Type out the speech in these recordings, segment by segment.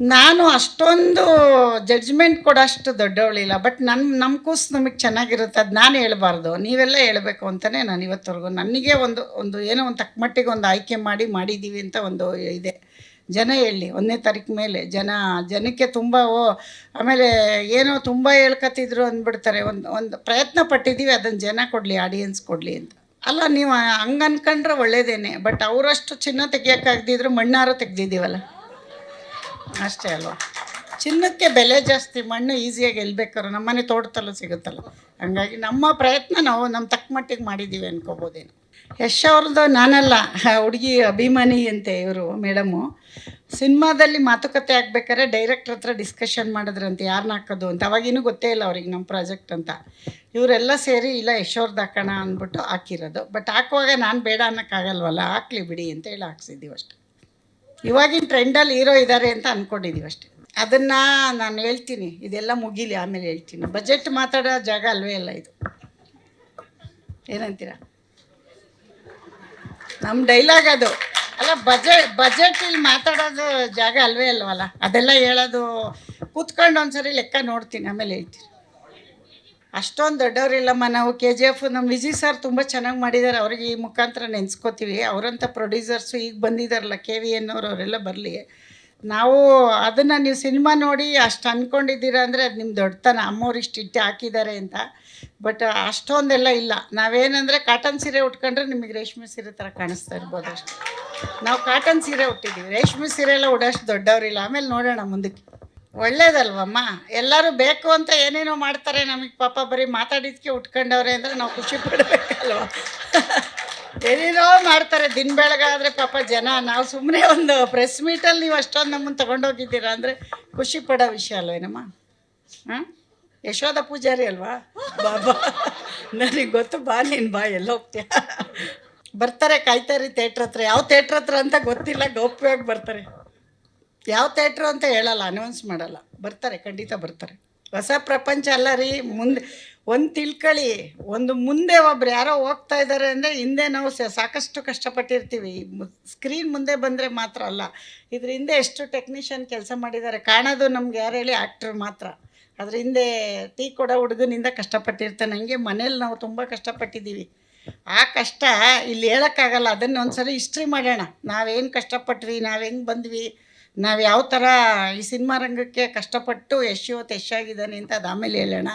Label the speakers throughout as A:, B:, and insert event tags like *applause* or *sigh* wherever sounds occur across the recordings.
A: ನಾನು ಅಷ್ಟೊಂದು judgment ಕೊಡೋಷ್ಟು ದೊಡ್ಡವಳಿಲ್ಲ but ನನ್ನ ನಮ್ಮ ಕೂಸು ನಮಗೆ ಚೆನ್ನಾಗಿರುತ್ತೆ, ಅದು ನಾನು ಹೇಳ್ಬಾರ್ದು. ನೀವೆಲ್ಲ ಹೇಳಬೇಕು ಅಂತಲೇ ನಾನು ಇವತ್ತವರೆಗೂ ನನಗೆ ಒಂದು ಒಂದು ಏನೋ ಒಂದು ತಕ್ಕಮಟ್ಟಿಗೆ ಒಂದು ಆಯ್ಕೆ ಮಾಡಿ ಮಾಡಿದ್ದೀವಿ ಅಂತ ಒಂದು ಇದೆ. ಜನ ಹೇಳಿ, ಒಂದನೇ ತಾರೀಕು ಮೇಲೆ ಜನ, ಜನಕ್ಕೆ ತುಂಬ, ಓ, ಆಮೇಲೆ ಏನೋ ತುಂಬ ಹೇಳ್ಕತ್ತಿದ್ರು ಅಂದ್ಬಿಡ್ತಾರೆ, ಒಂದು ಒಂದು ಪ್ರಯತ್ನ ಪಟ್ಟಿದ್ದೀವಿ ಅದನ್ನು ಜನ ಕೊಡಲಿ ಆಡಿಯನ್ಸ್ ಕೊಡಲಿ ಅಂತ. ಅಲ್ಲ, ನೀವು ಹಂಗೆ ಅನ್ಕೊಂಡ್ರೆ ಒಳ್ಳೇದೇನೆ ಬಟ್ ಅವರಷ್ಟು ಚಿನ್ನ ತೆಗಿಯೋಕ್ಕಾಗ್ದಿದ್ರು ಮಣ್ಣಾರು ತೆಗ್ದಿದ್ದೀವಲ್ಲ. ಅಷ್ಟೇ ಅಲ್ವಾ? ಚಿನ್ನಕ್ಕೆ ಬೆಲೆ ಜಾಸ್ತಿ, ಮಣ್ಣು ಈಸಿಯಾಗಿ ಎಲ್ಬೇಕಾದ್ರೆ ನಮ್ಮನೆ ತೋಟದಲ್ಲೂ ಸಿಗುತ್ತಲ್ಲ. ಹಂಗಾಗಿ ನಮ್ಮ ಪ್ರಯತ್ನ ನಾವು ನಮ್ಮ ತಕ್ಕ ಮಟ್ಟಿಗೆ ಮಾಡಿದ್ದೀವಿ ಅನ್ಕೋಬೋದೇನು. ಯಶ್ ಅವ್ರದ್ದು ನಾನಲ್ಲ ಹುಡುಗಿ ಅಭಿಮಾನಿ ಅಂತೆ ಇವರು ಮೇಡಮು ಸಿನಿಮಾದಲ್ಲಿ ಮಾತುಕತೆ ಆಗ್ಬೇಕಾದ್ರೆ ಡೈರೆಕ್ಟ್ರ್ ಹತ್ರ ಡಿಸ್ಕಷನ್ ಮಾಡಿದ್ರಂತೆ ಯಾರನ್ನ ಹಾಕೋದು ಅಂತ. ಅವಾಗಿನೂ ಗೊತ್ತೇ ಇಲ್ಲ ಅವ್ರಿಗೆ ನಮ್ಮ ಪ್ರಾಜೆಕ್ಟ್ ಅಂತ. ಇವರೆಲ್ಲ ಸೇರಿ, ಇಲ್ಲ ಯಶೋರ್ದು ಹಾಕೋಣ ಅಂದ್ಬಿಟ್ಟು ಹಾಕಿರೋದು. ಬಟ್ ಹಾಕುವಾಗ ನಾನು ಬೇಡ ಅನ್ನೋಕ್ಕಾಗಲ್ವಲ್ಲ, ಹಾಕ್ಲಿ ಬಿಡಿ ಅಂತ ಹೇಳಿ ಹಾಕ್ಸಿದ್ದೀವಿ ಅಷ್ಟೇ. ಇವಾಗಿನ ಟ್ರೆಂಡಲ್ಲಿ ಹೀರೋ ಇದ್ದಾರೆ ಅಂತ ಅಂದ್ಕೊಂಡಿದ್ದೀವಿ ಅಷ್ಟೇ. ಅದನ್ನು ನಾನು ಹೇಳ್ತೀನಿ, ಇದೆಲ್ಲ ಮುಗೀಲಿ ಆಮೇಲೆ ಹೇಳ್ತೀನಿ. ಬಜೆಟ್ ಮಾತಾಡೋ ಜಾಗ ಅಲ್ವೇ ಅಲ್ಲ ಇದು. ಏನಂತೀರ? ನಮ್ಮ ಡೈಲಾಗ್ ಅದು. ಅಲ್ಲ ಬಜೆಟ್ ಬಜೆಟ್ ಇಲ್ಲಿ ಮಾತಾಡೋದು ಜಾಗ ಅಲ್ವೇ ಅಲ್ವಲ್ಲ? ಅದೆಲ್ಲ ಹೇಳೋದು, ಕೂತ್ಕೊಂಡು ಒಂದ್ಸರಿ ಲೆಕ್ಕ ನೋಡ್ತೀನಿ, ಆಮೇಲೆ ಹೇಳ್ತೀನಿ. ಅಷ್ಟೊಂದು ದೊಡ್ಡವರಿಲ್ಲಮ್ಮ. ನಾವು ಕೆ ಜಿ ಎಫ್ ನಮ್ಮ ವಿಜಯ್ ಸರ್ ತುಂಬ ಚೆನ್ನಾಗಿ ಮಾಡಿದ್ದಾರೆ ಅವ್ರಿಗೆ ಈ ಮುಖಾಂತರ ನೆನೆಸ್ಕೋತೀವಿ. ಅವರಂಥ ಪ್ರೊಡ್ಯೂಸರ್ಸು ಈಗ ಬಂದಿದ್ದಾರಲ್ಲ ಕೆ ವಿ ಎನ್ ಅವ್ರು, ಅವರೆಲ್ಲ ಬರಲಿ. ನಾವು ಅದನ್ನು ನೀವು ಸಿನಿಮಾ ನೋಡಿ ಅಷ್ಟು ಅಂದ್ಕೊಂಡಿದ್ದೀರ ಅಂದರೆ ಅದು ನಿಮ್ಮ ದೊಡ್ಡತನ. ಅಮ್ಮವ್ರು ಇಷ್ಟು ಇಟ್ಟು ಹಾಕಿದ್ದಾರೆ ಅಂತ. ಬಟ್ ಅಷ್ಟೊಂದೆಲ್ಲ ಇಲ್ಲ. ನಾವೇನಂದರೆ ಕಾಟನ್ ಸೀರೆ ಉಟ್ಕೊಂಡ್ರೆ ನಿಮಗೆ ರೇಷ್ಮೆ ಸೀರೆ ಥರ ಕಾಣಿಸ್ತಾ ಇರ್ಬೋದು ಅಷ್ಟೇ. ನಾವು ಕಾಟನ್ ಸೀರೆ ಉಟ್ಟಿದ್ದೀವಿ. ರೇಷ್ಮೆ ಸೀರೆ ಎಲ್ಲ ಉಡೋಷ್ಟು ದೊಡ್ಡವರಿಲ್ಲ. ಆಮೇಲೆ ನೋಡೋಣ ಮುಂದಕ್ಕೆ. ಒಳ್ಳೇದಲ್ವಮ್ಮ? ಎಲ್ಲರೂ ಬೇಕು ಅಂತ ಏನೇನೋ ಮಾಡ್ತಾರೆ. ನಮಗೆ ಪಾಪ ಬರೀ ಮಾತಾಡಿದ್ಕೆ ಉಟ್ಕೊಂಡವ್ರೆ ಅಂದರೆ ನಾವು ಖುಷಿ ಪಡಬೇಕಲ್ವ? *laughs* ಏನೇನೋ ಮಾಡ್ತಾರೆ. ದಿನ ಬೆಳಗಾದರೆ ಪಾಪ ಜನ, ನಾವು ಸುಮ್ಮನೆ ಒಂದು ಪ್ರೆಸ್ ಮೀಟಲ್ಲಿ ನೀವು ಅಷ್ಟೊಂದು ನಮ್ಮನ್ನು ತಗೊಂಡೋಗಿದ್ದೀರಾ ಅಂದರೆ ಖುಷಿ ಪಡೋ ವಿಷಯ ಅಲ್ವೇನಮ್ಮ ಹಾಂ? ಯಶೋಧ ಪೂಜಾರಿ ಅಲ್ವಾ? ಬಾಬಾ, ನನಗೆ ಗೊತ್ತು, ಬಾ ನೀನು ಬಾ, ಎಲ್ಲ ಹೋಗ್ತೀಯ? ಬರ್ತಾರೆ ಕಾಯ್ತಾರೆ ಥೇಟ್ರ್ ಹತ್ರ. ಯಾವ ಥೇಟ್ರ್ ಹತ್ರ ಅಂತ ಗೊತ್ತಿಲ್ಲ, ಗೌಪ್ಯವಾಗಿ ಬರ್ತಾರೆ. ಯಾವ ಥಿಯೇಟ್ರು ಅಂತ ಹೇಳಲ್ಲ ಅನೌನ್ಸ್ ಮಾಡಲ್ಲ. ಬರ್ತಾರೆ, ಖಂಡಿತ ಬರ್ತಾರೆ. ಹೊಸ ಪ್ರಪಂಚ ಅಲ್ಲ ರೀ, ಮುಂದೆ ಒಂದು ತಿಳ್ಕೊಳ್ಳಿ ಒಂದು ಮುಂದೆ ಒಬ್ರು ಯಾರೋ ಹೋಗ್ತಾ ಇದ್ದಾರೆ ಅಂದರೆ ಹಿಂದೆ ನಾವು ಸಾಕಷ್ಟು ಕಷ್ಟಪಟ್ಟಿರ್ತೀವಿ. ಸ್ಕ್ರೀನ್ ಮುಂದೆ ಬಂದರೆ ಮಾತ್ರ ಅಲ್ಲ. ಇದ್ರ ಹಿಂದೆ ಎಷ್ಟು ಟೆಕ್ನಿಷಿಯನ್ ಕೆಲಸ ಮಾಡಿದ್ದಾರೆ ಕಾಣೋದು ನಮ್ಗೆ ಯಾರು ಹೇಳಿ ಆ್ಯಕ್ಟ್ರ್ ಮಾತ್ರ. ಅದ್ರ ಹಿಂದೆ ಟೀ ಕೊಡೋ ಹುಡುಗನಿಂದ ಕಷ್ಟಪಟ್ಟಿರ್ತಾನೆ. ಹಂಗೆ ಮನೇಲಿ ನಾವು ತುಂಬ ಕಷ್ಟಪಟ್ಟಿದ್ದೀವಿ. ಆ ಕಷ್ಟ ಇಲ್ಲಿ ಹೇಳೋಕ್ಕಾಗಲ್ಲ. ಅದನ್ನು ಒಂದ್ಸರಿ ಹಿಸ್ಟ್ರಿ ಮಾಡೋಣ. ನಾವೇನು ಕಷ್ಟಪಟ್ವಿ, ನಾವು ಹೆಂಗೆ ಬಂದ್ವಿ ನಾವು ಯಾವ ಥರ ಈ ಸಿನಿಮಾ ರಂಗಕ್ಕೆ ಕಷ್ಟಪಟ್ಟು ಯಶ್ ಇವತ್ತು ಯಶಾಗಿದ್ದಾನೆ ಅಂತ ಅದು ಆಮೇಲೆ ಹೇಳೋಣ.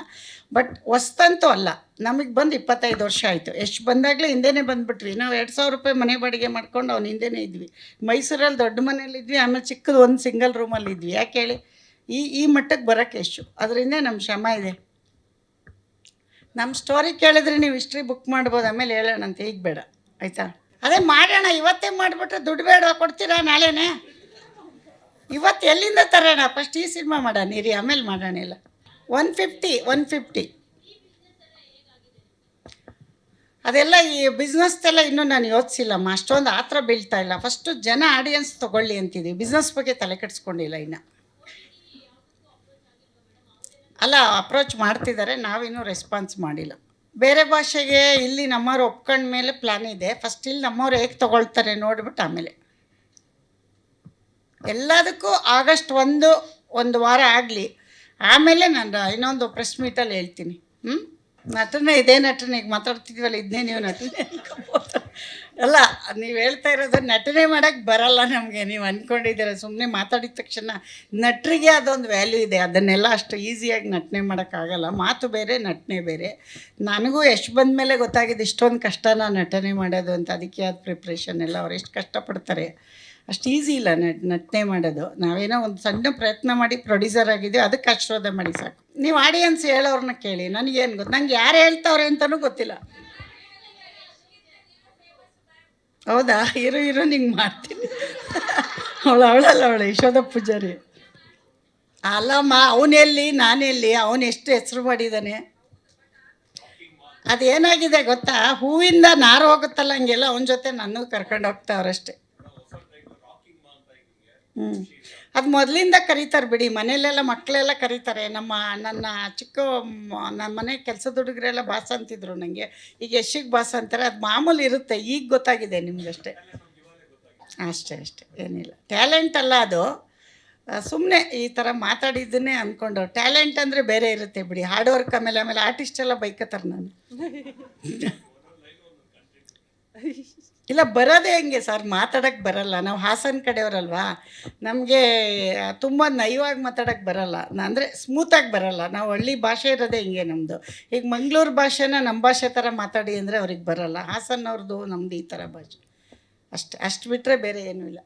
A: ಬಟ್ ಹೊಸ್ತಂತೂ ಅಲ್ಲ. ನಮಗೆ ಬಂದು ಇಪ್ಪತ್ತೈದು ವರ್ಷ ಆಯಿತು. ಎಷ್ಟು ಬಂದಾಗಲೇ ಹಿಂದೆನೇ ಬಂದುಬಿಟ್ವಿ. ನಾವು ಎರಡು ಸಾವಿರ ರೂಪಾಯಿ ಮನೆ ಬಾಡಿಗೆ ಮಾಡ್ಕೊಂಡು ಅವ್ನು ಹಿಂದೆನೇ ಇದ್ವಿ. ಮೈಸೂರಲ್ಲಿ ದೊಡ್ಡ ಮನೇಲಿದ್ವಿ ಆಮೇಲೆ ಚಿಕ್ಕದು ಒಂದು ಸಿಂಗಲ್ ರೂಮಲ್ಲಿ ಇದ್ವಿ. ಯಾಕೆ ಹೇಳಿ? ಈ ಈ ಮಟ್ಟಕ್ಕೆ ಬರೋಕ್ಕೆ ಎಷ್ಟು ಅದರಿಂದ ನಮ್ಮ ಶ್ರಮ ಇದೆ. ನಮ್ಮ ಸ್ಟೋರಿ ಕೇಳಿದ್ರೆ ನೀವು ಹಿಸ್ಟ್ರಿ ಬುಕ್ ಮಾಡ್ಬೋದು. ಆಮೇಲೆ ಹೇಳೋಣಂತೆ. ಈಗ ಬೇಡ. ಆಯಿತಾ? ಅದೇ ಮಾಡೋಣ. ಇವತ್ತೇ ಮಾಡಿಬಿಟ್ರೆ ದುಡ್ಡು ಬೇಡ ಕೊಡ್ತೀರಾ ನಾಳೆನೇ? ಇವತ್ತು ಎಲ್ಲಿಂದ ತರೋಣ? ಫಸ್ಟ್ ಈ ಸಿನಿಮಾ ಮಾಡೋಣ, ಇರಿ, ಆಮೇಲೆ ಮಾಡೋಣ ಇಲ್ಲ ಒನ್ ಫಿಫ್ಟಿ ಒನ್ ಫಿಫ್ಟಿ ಅದೆಲ್ಲ ಈ ಬಿಸ್ನೆಸ್ದೆಲ್ಲ ಇನ್ನೂ ನಾನು ಯೋಚಿಸಿಲ್ಲಮ್ಮ ಅಷ್ಟೊಂದು ಆ ಥರ ಬೀಳ್ತಾ ಇಲ್ಲ. ಫಸ್ಟು ಜನ ಆಡಿಯನ್ಸ್ ತೊಗೊಳ್ಳಿ ಅಂತಿದ್ದೀವಿ ಬಿಸ್ನೆಸ್ ಬಗ್ಗೆ ತಲೆ ಕೆಡಿಸ್ಕೊಂಡಿಲ್ಲ ಇನ್ನು. ಅಲ್ಲ ಅಪ್ರೋಚ್ ಮಾಡ್ತಿದ್ದಾರೆ ನಾವಿನ್ನೂ ರೆಸ್ಪಾನ್ಸ್ ಮಾಡಿಲ್ಲ. ಬೇರೆ ಭಾಷೆಗೆ ಇಲ್ಲಿ ನಮ್ಮವ್ರು ಒಪ್ಕೊಂಡ ಮೇಲೆ ಪ್ಲ್ಯಾನ್ ಇದೆ. ಫಸ್ಟ್ ಇಲ್ಲಿ ನಮ್ಮವ್ರು ಹೇಗೆ ತೊಗೊಳ್ತಾರೆ ನೋಡ್ಬಿಟ್ಟು ಆಮೇಲೆ. ಎಲ್ಲದಕ್ಕೂ ಆಗಸ್ಟ್ ಒಂದು ಒಂದು ವಾರ ಆಗಲಿ. ಆಮೇಲೆ ನಾನು ಇನ್ನೊಂದು ಪ್ರೆಸ್ ಮೀಟಲ್ಲಿ ಹೇಳ್ತೀನಿ. ಹ್ಞೂ ನಟನೆ, ಇದೇ ನಟನೆ, ಈಗ ಮಾತಾಡ್ತಿದ್ವಲ್ಲ ಇದನ್ನೇ ನೀವು ನಟನೆ ಅಲ್ಲ, ನೀವು ಹೇಳ್ತಾ ಇರೋದು ನಟನೆ ಮಾಡೋಕ್ಕೆ ಬರಲ್ಲ ನಮಗೆ, ನೀವು ಅಂದ್ಕೊಂಡಿದ್ದೀರ ಸುಮ್ಮನೆ ಮಾತಾಡಿದ ತಕ್ಷಣ ನಟರಿಗೆ ಅದೊಂದು ವ್ಯಾಲ್ಯೂ ಇದೆ. ಅದನ್ನೆಲ್ಲ ಅಷ್ಟು ಈಸಿಯಾಗಿ ನಟನೆ ಮಾಡೋಕ್ಕಾಗಲ್ಲ ಮಾತು ಬೇರೆ, ನಟನೆ ಬೇರೆ. ನನಗೂ ಎಷ್ಟು ಬಂದ ಮೇಲೆ ಗೊತ್ತಾಗಿದೆ, ಇಷ್ಟೊಂದು ಕಷ್ಟನ ನಟನೆ ಮಾಡೋದು ಅಂತ. ಅದಕ್ಕೆ ಆದ ಪ್ರಿಪ್ರೇಷನ್ ಎಲ್ಲ ಅವ್ರು ಎಷ್ಟು ಕಷ್ಟಪಡ್ತಾರೆ. ಅಷ್ಟು ಈಸಿ ಇಲ್ಲ ನಟ್ ನಟನೆ ಮಾಡೋದು. ನಾವೇನೋ ಒಂದು ಸಣ್ಣ ಪ್ರಯತ್ನ ಮಾಡಿ ಪ್ರೊಡ್ಯೂಸರ್ ಆಗಿದ್ದೀವಿ ಅದಕ್ಕೆ ಆಶೀರ್ವಾದ ಮಾಡಿ ಸಾಕು. ನೀವು ಆಡಿಯನ್ಸ್ ಹೇಳೋರನ್ನ ಕೇಳಿ, ನನಗೇನು ಗೊತ್ತು ನಂಗೆ ಯಾರು ಹೇಳ್ತಾವ್ರೆ ಅಂತಲೂ ಗೊತ್ತಿಲ್ಲ. ಹೌದಾ? ಇರೋ ಇರೋ, ನಿಂಗೆ ಮಾಡ್ತೀನಿ. ಅವಳು, ಅವಳಲ್ಲ ಅವಳು ಯಶೋದ ಪೂಜಾರಿ. ಅಲ್ಲಮ್ಮ ಅವನೆಲ್ಲಿ ನಾನೆಲ್ಲಿ ಅವನು ಎಷ್ಟು ಹೆಸರು ಮಾಡಿದ್ದಾನೆ ಅದೇನಾಗಿದೆ ಗೊತ್ತಾ? ಹೂವಿಂದ ನಾರು ಹೋಗುತ್ತಲ್ಲ ಹಂಗೆಲ್ಲ, ಅವನ ಜೊತೆ ನನ್ನೂ ಕರ್ಕೊಂಡು ಹೋಗ್ತಾವ್ರಷ್ಟೇ. ಅದು ಮೊದಲಿಂದ ಕರೀತಾರೆ ಬಿಡಿ. ಮನೇಲೆಲ್ಲ ಮಕ್ಕಳೆಲ್ಲ ಕರೀತಾರೆ. ನಮ್ಮ ನನ್ನ ಚಿಕ್ಕ ನನ್ನ ಮನೆ ಕೆಲಸದ ಹುಡುಗರೆಲ್ಲ ಬಾಸ್ ಅಂತಿದ್ರು ನನಗೆ ಈಗ ಯಶಿಗೆ ಬಾಸ್ ಅಂತಾರೆ. ಅದು ಮಾಮೂಲಿ ಇರುತ್ತೆ. ಈಗ ಗೊತ್ತಾಗಿದೆ ನಿಮಗಷ್ಟೇ. ಅಷ್ಟೇ ಅಷ್ಟೇ. ಏನಿಲ್ಲ. ಟ್ಯಾಲೆಂಟ್ ಅಲ್ಲ ಅದು. ಸುಮ್ಮನೆ ಈ ಥರ ಮಾತಾಡಿದ್ದನ್ನೇ ಅಂದ್ಕೊಂಡು ಟ್ಯಾಲೆಂಟ್ ಅಂದರೆ ಬೇರೆ ಇರುತ್ತೆ ಬಿಡಿ. ಹಾರ್ಡ್ ವರ್ಕ್ ಆಮೇಲೆ ಆಮೇಲೆ ಆರ್ಟಿಸ್ಟೆಲ್ಲ ಬೈಕತ್ತಾರೆ ನಾನು. ಇಲ್ಲ, ಬರೋದೇ ಹೆಂಗೆ ಸರ್? ಮಾತಾಡೋಕ್ಕೆ ಬರಲ್ಲ. ನಾವು ಹಾಸನ್ ಕಡೆಯವರಲ್ವಾ? ನಮಗೆ ತುಂಬ ನಯವಾಗಿ ಮಾತಾಡೋಕ್ಕೆ ಬರಲ್ಲ. ಅಂದರೆ ಸ್ಮೂತಾಗಿ ಬರಲ್ಲ. ನಾವು ಹಳ್ಳಿ ಭಾಷೆ ಇರೋದೇ ಹಿಂಗೆ ನಮ್ಮದು ಈಗ ಮಂಗಳೂರು ಭಾಷೆನ ನಮ್ಮ ಭಾಷೆ ಥರ ಮಾತಾಡಿ ಅಂದರೆ ಅವ್ರಿಗೆ ಬರಲ್ಲ. ಹಾಸನ್ನವ್ರದ್ದು ನಮ್ಮದು ಈ ಥರ ಭಾಷೆ. ಅಷ್ಟು ಅಷ್ಟು ಬಿಟ್ಟರೆ ಬೇರೆ ಏನೂ ಇಲ್ಲ.